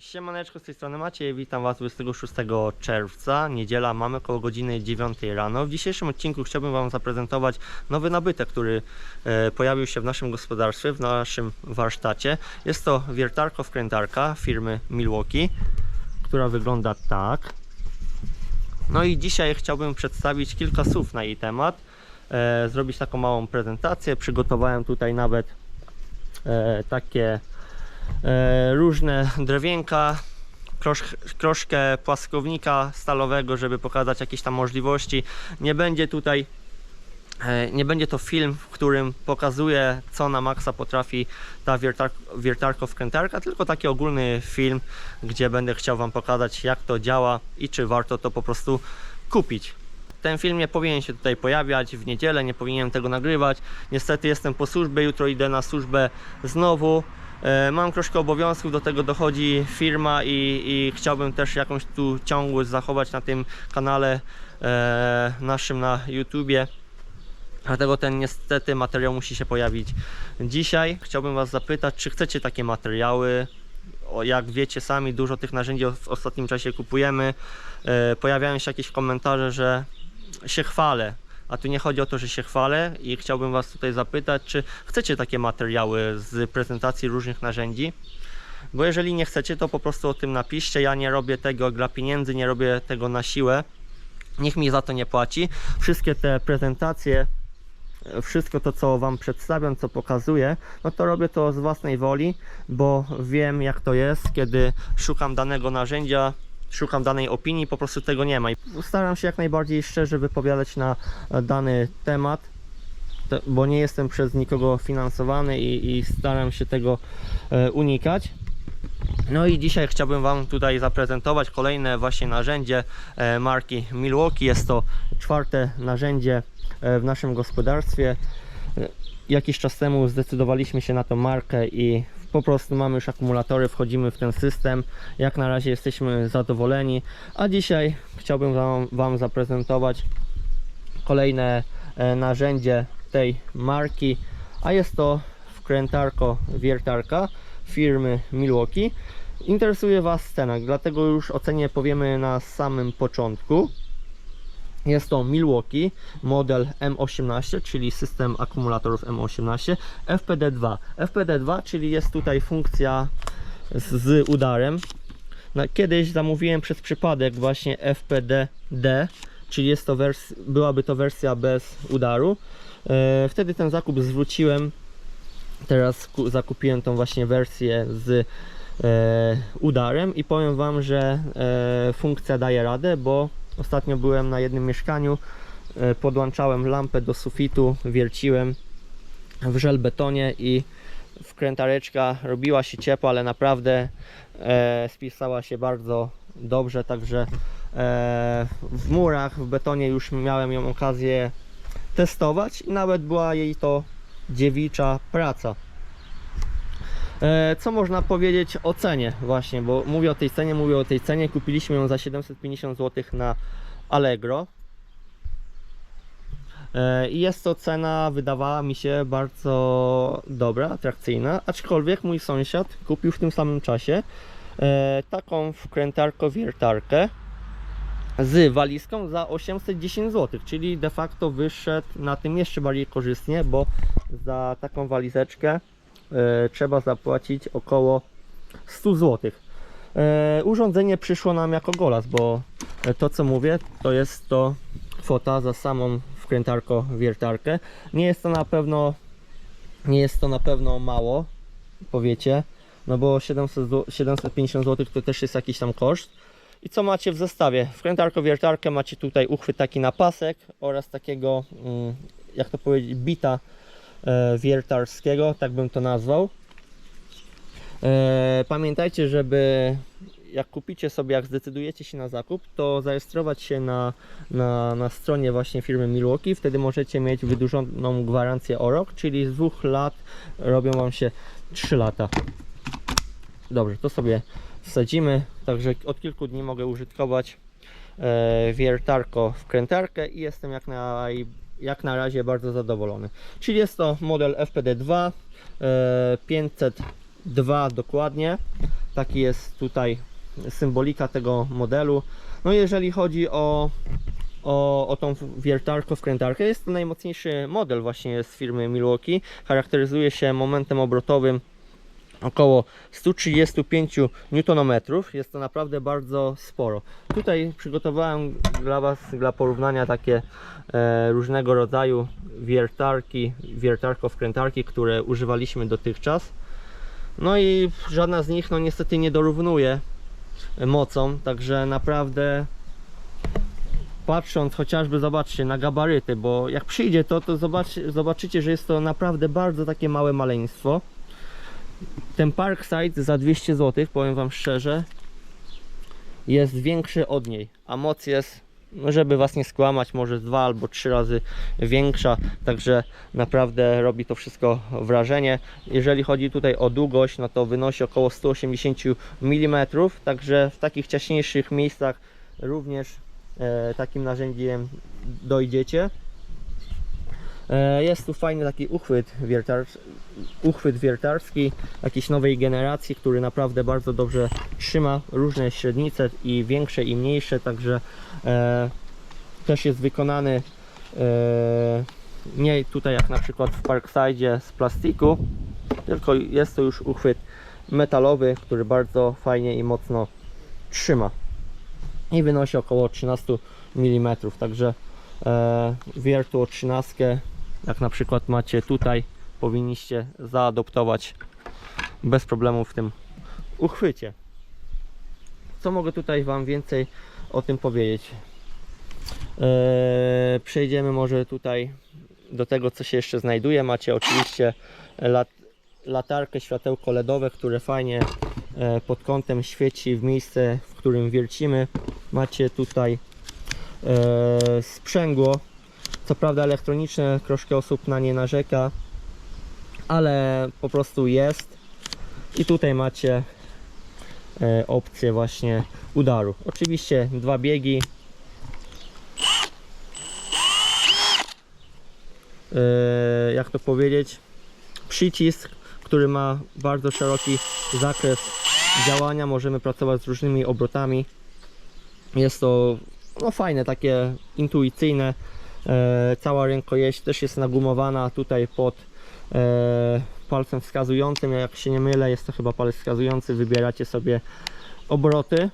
Siemaneczko, z tej strony Maciej, witam Was 26 czerwca, niedziela, mamy około godziny 9 rano. W dzisiejszym odcinku chciałbym Wam zaprezentować nowy nabytek, który e, pojawił się w naszym gospodarstwie, w naszym warsztacie. Jest to wiertarko-wkrętarka firmy Milwaukee, która wygląda tak. No i dzisiaj chciałbym przedstawić kilka słów na jej temat, e, zrobić taką małą prezentację. Przygotowałem tutaj nawet e, takie różne drewienka, troszkę płaskownika stalowego, żeby pokazać jakieś tam możliwości. Nie będzie tutaj e, nie będzie to film, w którym pokazuję co na maksa potrafi ta wiertar, wiertarko-wkrętarka, tylko taki ogólny film, gdzie będę chciał Wam pokazać jak to działa i czy warto to po prostu kupić. Ten film nie powinien się tutaj pojawiać w niedzielę, nie powinienem tego nagrywać. Niestety jestem po służbie, jutro idę na służbę znowu. E, Mam troszkę obowiązków, do tego dochodzi firma i, i chciałbym też jakąś tu ciągłość zachować na tym kanale e, naszym na YouTubie. Dlatego ten niestety materiał musi się pojawić dzisiaj. Chciałbym Was zapytać, czy chcecie takie materiały? Jak wiecie sami, dużo tych narzędzi w ostatnim czasie kupujemy. E, Pojawiają się jakieś komentarze, że się chwalę. A tu nie chodzi o to, że się chwalę i chciałbym Was tutaj zapytać, czy chcecie takie materiały z prezentacji różnych narzędzi? Bo jeżeli nie chcecie, to po prostu o tym napiszcie. Ja nie robię tego dla pieniędzy, nie robię tego na siłę. Nikt mi za to nie płaci. Wszystkie te prezentacje, wszystko to, co Wam przedstawiam, co pokazuję, no to robię to z własnej woli, bo wiem, jak to jest, kiedy szukam danego narzędzia, szukam danej opinii, po prostu tego nie ma. I staram się jak najbardziej szczerze wypowiadać na e, dany temat, te- bo nie jestem przez nikogo finansowany i, i staram się tego e, unikać. No i dzisiaj chciałbym Wam tutaj zaprezentować kolejne właśnie narzędzie e, marki Milwaukee. Jest to czwarte narzędzie w naszym gospodarstwie. Jakiś czas temu zdecydowaliśmy się na tą markę i po prostu mamy już akumulatory, wchodzimy w ten system. Jak na razie jesteśmy zadowoleni, a dzisiaj chciałbym Wam, wam zaprezentować kolejne e, narzędzie tej marki, a jest to wkrętarko wiertarka firmy Milwaukee. Interesuje Was cena, dlatego już o cenie powiemy na samym początku. Jest to Milwaukee model M18, czyli system akumulatorów M18 FPD2. FPD2, czyli jest tutaj funkcja z, z udarem. Na, kiedyś zamówiłem przez przypadek właśnie FPD-D, czyli jest to wers- byłaby to wersja bez udaru. E, wtedy ten zakup zwróciłem. Teraz ku- zakupiłem tą właśnie wersję z e, udarem i powiem Wam, że e, funkcja daje radę, bo ostatnio byłem na jednym mieszkaniu, e, podłączałem lampę do sufitu, wierciłem w żelbetonie i wkrętareczka robiła się ciepło, ale naprawdę e, spisała się bardzo dobrze, także e, w murach, w betonie już miałem ją okazję testować i nawet była jej to dziewicza praca. E, Co można powiedzieć o cenie właśnie, bo mówię o tej cenie, mówię o tej cenie. Kupiliśmy ją za 750 zł na Allegro. E, I jest to cena, wydawała mi się bardzo dobra, atrakcyjna, aczkolwiek mój sąsiad kupił w tym samym czasie e, taką wkrętarko-wiertarkę z walizką za 810 zł, czyli de facto wyszedł na tym jeszcze bardziej korzystnie, bo za taką walizeczkę trzeba zapłacić około 100 zł. E, urządzenie przyszło nam jako golas, bo e, to co mówię, to jest to kwota za samą wkrętarko wiertarkę. Nie jest to na pewno nie jest to na pewno mało, powiecie, no bo 700 zł, 750 zł to też jest jakiś tam koszt. I co macie w zestawie? Wkrętarko wiertarkę macie tutaj uchwyt taki na pasek oraz takiego, mm, jak to powiedzieć, bita e, wiertarskiego, tak bym to nazwał. E, pamiętajcie, żeby jak kupicie sobie, jak zdecydujecie się na zakup, to zarejestrować się na, na, na stronie właśnie firmy Milwaukee. Wtedy możecie mieć wydłużoną gwarancję o rok, czyli z dwóch lat robią Wam się 3 lata. Dobrze, to sobie wsadzimy. Także od kilku dni mogę użytkować e, wiertarko wkrętarkę i jestem jak na, jak na razie bardzo zadowolony. Czyli jest to model FPD2 e, 502 dokładnie. Taki jest tutaj symbolika tego modelu. No jeżeli chodzi o, o, o tą wiertarkę, wkrętarkę, jest to najmocniejszy model właśnie z firmy Milwaukee. Charakteryzuje się momentem obrotowym około 135 Nm. Jest to naprawdę bardzo sporo. Tutaj przygotowałem dla Was, dla porównania takie e, różnego rodzaju wiertarki, wiertarko-wkrętarki, które używaliśmy dotychczas. No i żadna z nich no niestety nie dorównuje mocą, także naprawdę patrząc chociażby zobaczcie na gabaryty, bo jak przyjdzie to, to zobacz, zobaczycie, że jest to naprawdę bardzo takie małe maleństwo. Ten Parkside za 200 zł, powiem Wam szczerze, jest większy od niej, a moc jest, no żeby Was nie skłamać, może dwa albo trzy razy większa, także naprawdę robi to wszystko wrażenie. Jeżeli chodzi tutaj o długość, no to wynosi około 180 mm, także w takich ciaśniejszych miejscach również e, takim narzędziem dojdziecie. E, Jest tu fajny taki uchwyt, uchwyt wiertarski jakiejś nowej generacji, który naprawdę bardzo dobrze trzyma różne średnice i większe i mniejsze, także e, też jest wykonany e, nie tutaj jak na przykład w Parkside z plastiku, tylko jest to już uchwyt metalowy, który bardzo fajnie i mocno trzyma i wynosi około 13 mm, także e, wiertło 13 jak na przykład macie tutaj powinniście zaadoptować bez problemu w tym uchwycie. Co mogę tutaj wam więcej o tym powiedzieć? E, przejdziemy może tutaj do tego co się jeszcze znajduje. Macie oczywiście lat, latarkę światełko LEDowe które fajnie e, pod kątem świeci w miejsce w którym wiercimy. Macie tutaj e, sprzęgło co prawda elektroniczne, troszkę osób na nie narzeka, ale po prostu jest. I tutaj macie e, opcję właśnie udaru. Oczywiście dwa biegi. E, jak to powiedzieć? Przycisk, który ma bardzo szeroki zakres działania. Możemy pracować z różnymi obrotami. Jest to no, fajne, takie intuicyjne. E, cała rękojeść też jest nagumowana tutaj pod e, palcem wskazującym. Jak się nie mylę, jest to chyba palec wskazujący. Wybieracie sobie obroty.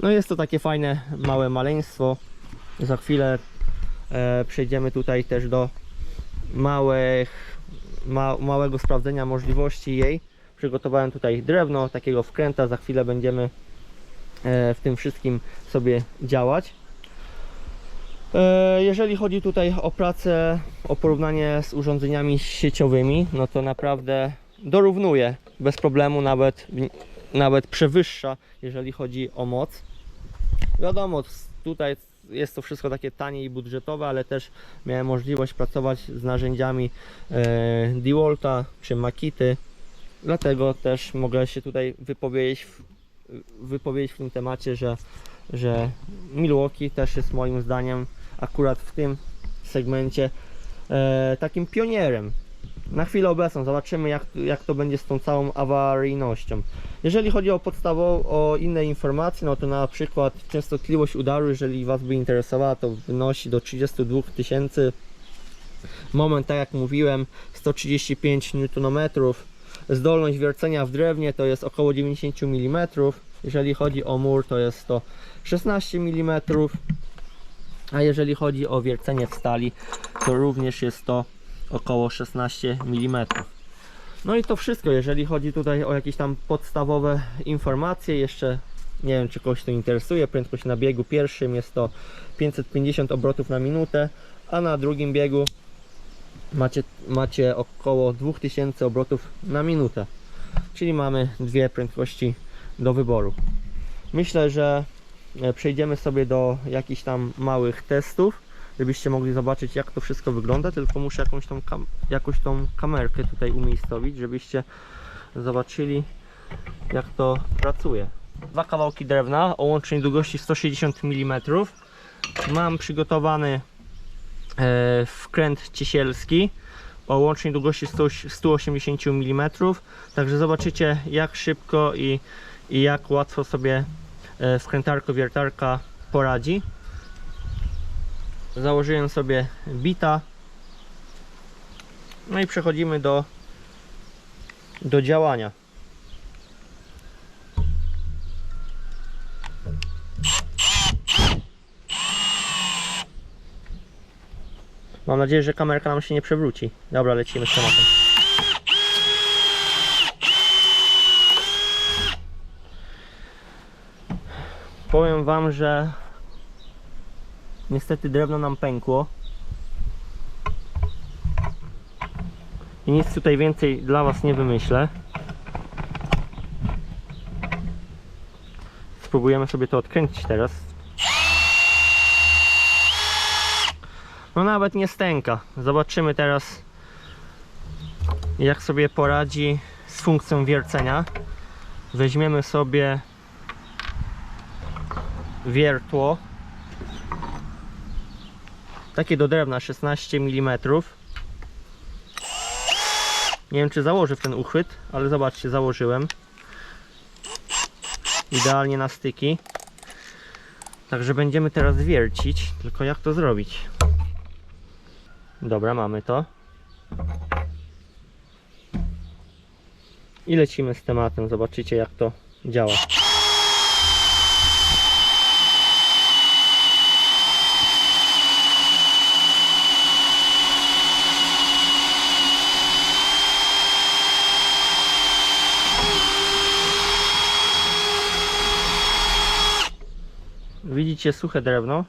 No jest to takie fajne, małe maleństwo. Za chwilę e, przejdziemy tutaj też do małych, ma, małego sprawdzenia możliwości jej. Przygotowałem tutaj drewno, takiego wkręta. Za chwilę będziemy w tym wszystkim sobie działać. E, Jeżeli chodzi tutaj o pracę, o porównanie z urządzeniami sieciowymi, no to naprawdę dorównuje bez problemu, nawet, nawet przewyższa, jeżeli chodzi o moc. Wiadomo, tutaj jest to wszystko takie tanie i budżetowe, ale też miałem możliwość pracować z narzędziami e, DeWalta czy Makity, dlatego też mogę się tutaj wypowiedzieć w, wypowiedzieć w tym temacie, że, że Milwaukee też jest moim zdaniem akurat w tym segmencie e, takim pionierem. Na chwilę obecną zobaczymy jak, jak to będzie z tą całą awaryjnością. Jeżeli chodzi o podstawową, o inne informacje, no to na przykład częstotliwość udaru, jeżeli Was by interesowała, to wynosi do 32 tysięcy. Moment, tak jak mówiłem, 135 Nm. Zdolność wiercenia w drewnie to jest około 90 mm. Jeżeli chodzi o mur, to jest to 16 mm. A jeżeli chodzi o wiercenie w stali, to również jest to około 16 mm. No i to wszystko, jeżeli chodzi tutaj o jakieś tam podstawowe informacje, jeszcze nie wiem czy kogoś to interesuje, prędkość na biegu pierwszym jest to 550 obrotów na minutę, a na drugim biegu macie, macie około 2000 obrotów na minutę. Czyli mamy dwie prędkości do wyboru. Myślę, że przejdziemy sobie do jakichś tam małych testów, żebyście mogli zobaczyć jak to wszystko wygląda, tylko muszę jakąś tą, jakąś tą kamerkę tutaj umiejscowić, żebyście zobaczyli jak to pracuje. Dwa kawałki drewna o łącznej długości 160 mm. Mam przygotowany e, wkręt ciesielski o łącznej długości 100, 180 mm. Także zobaczycie jak szybko i i jak łatwo sobie e, skrętarko-wiertarka poradzi. Założyłem sobie bita. No i przechodzimy do, do działania. Mam nadzieję, że kamerka nam się nie przewróci. Dobra, lecimy z tematem. Powiem Wam, że niestety drewno nam pękło. I nic tutaj więcej dla Was nie wymyślę. Spróbujemy sobie to odkręcić teraz. No nawet nie stęka. Zobaczymy teraz jak sobie poradzi z funkcją wiercenia. Weźmiemy sobie wiertło. Takie do drewna 16 mm. Nie wiem czy założę w ten uchwyt, ale zobaczcie, założyłem. Idealnie na styki. Także będziemy teraz wiercić, tylko jak to zrobić? Dobra, mamy to. I lecimy z tematem, zobaczycie jak to działa. Widzicie suche drewno?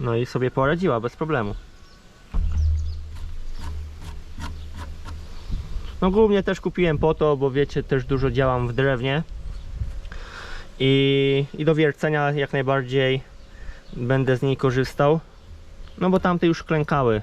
No i sobie poradziła bez problemu. No głównie też kupiłem po to, bo wiecie, też dużo działam w drewnie. I, i do wiercenia jak najbardziej będę z niej korzystał. No bo tamte już klękały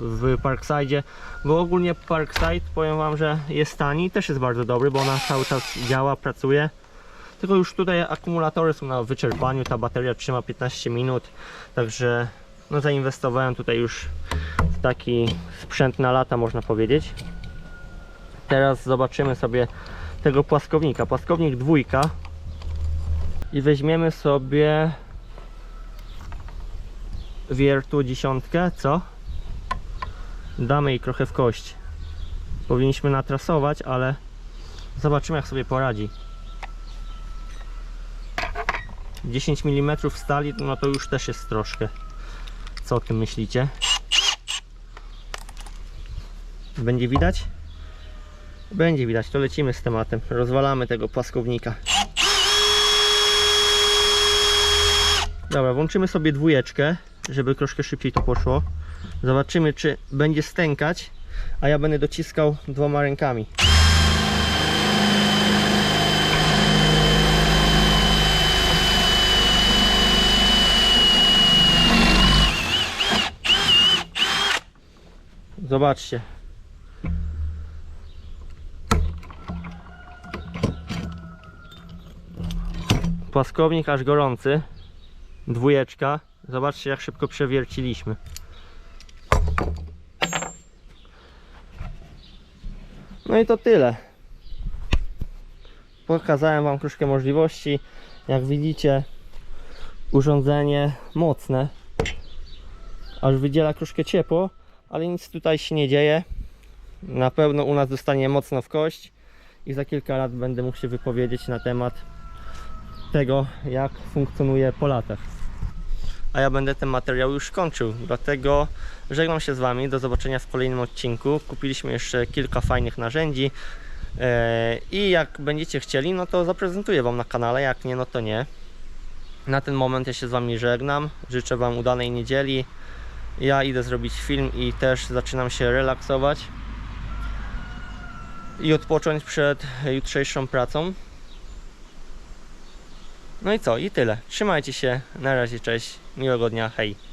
w, Parkside, bo ogólnie Parkside powiem wam, że jest tani też jest bardzo dobry, bo ona cały czas działa, pracuje. Tylko już tutaj akumulatory są na wyczerpaniu, ta bateria trzyma 15 minut, także no zainwestowałem tutaj już w taki sprzęt na lata można powiedzieć. Teraz zobaczymy sobie tego płaskownika, płaskownik dwójka i weźmiemy sobie wiertu dziesiątkę, co? Damy jej trochę w kość. Powinniśmy natrasować, ale zobaczymy jak sobie poradzi. 10 mm stali, no to już też jest troszkę. Co o tym myślicie? Będzie widać? Będzie widać, to lecimy z tematem. Rozwalamy tego płaskownika. Dobra, włączymy sobie dwójeczkę, żeby troszkę szybciej to poszło. Zobaczymy, czy będzie stękać, a ja będę dociskał dwoma rękami. Zobaczcie. Płaskownik aż gorący. Dwójeczka. Zobaczcie jak szybko przewierciliśmy. No i to tyle. Pokazałem Wam troszkę możliwości. Jak widzicie, urządzenie mocne. Aż wydziela troszkę ciepło, ale nic tutaj się nie dzieje. Na pewno u nas zostanie mocno w kość i za kilka lat będę mógł się wypowiedzieć na temat tego, jak funkcjonuje po latach. A ja będę ten materiał już kończył, dlatego żegnam się z Wami. Do zobaczenia w kolejnym odcinku. Kupiliśmy jeszcze kilka fajnych narzędzi e, i jak będziecie chcieli, no to zaprezentuję Wam na kanale, jak nie, no to nie. Na ten moment ja się z Wami żegnam. Życzę Wam udanej niedzieli. Ja idę zrobić film i też zaczynam się relaksować i odpocząć przed jutrzejszą pracą. No i co? I tyle. Trzymajcie się. Na razie, cześć. Miłego dnia. Hej.